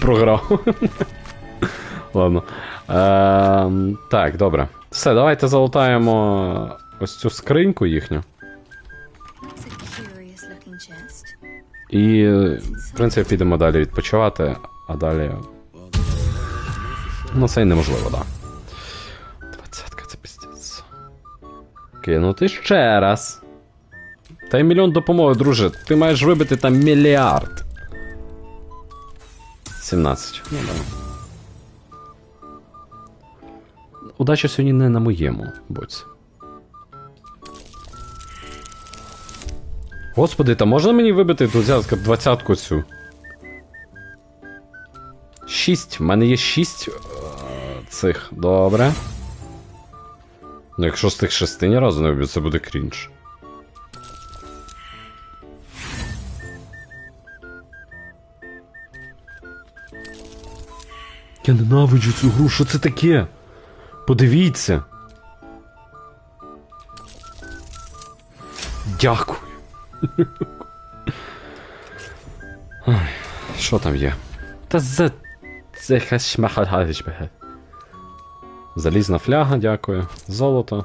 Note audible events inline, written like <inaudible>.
програв. Ладно. Ем, так, добре. Все, давайте залутаємо ось цю скриньку їхню. І, е, в принципі, підемо далі відпочивати, а далі. Ну, це й неможливо, так. Да. Двадцятка, це піздець. Кинути ще раз. Та й мільйон допомоги, друже. Ти маєш вибити там мільярд. 17. Ну да. Удача сьогодні не на моєму боці. Господи, та можна мені вибити двадцятку, двадцятку цю? Шість. В мене є шість е, цих. Добре. Ну, якщо з тих шести ні разу не виб'ю, це буде крінж. Я ненавиджу цю гру, що це таке? Подивіться. Дякую. <laughs> Що там є? Та за. Це якась. Залізна фляга, дякую. Золото.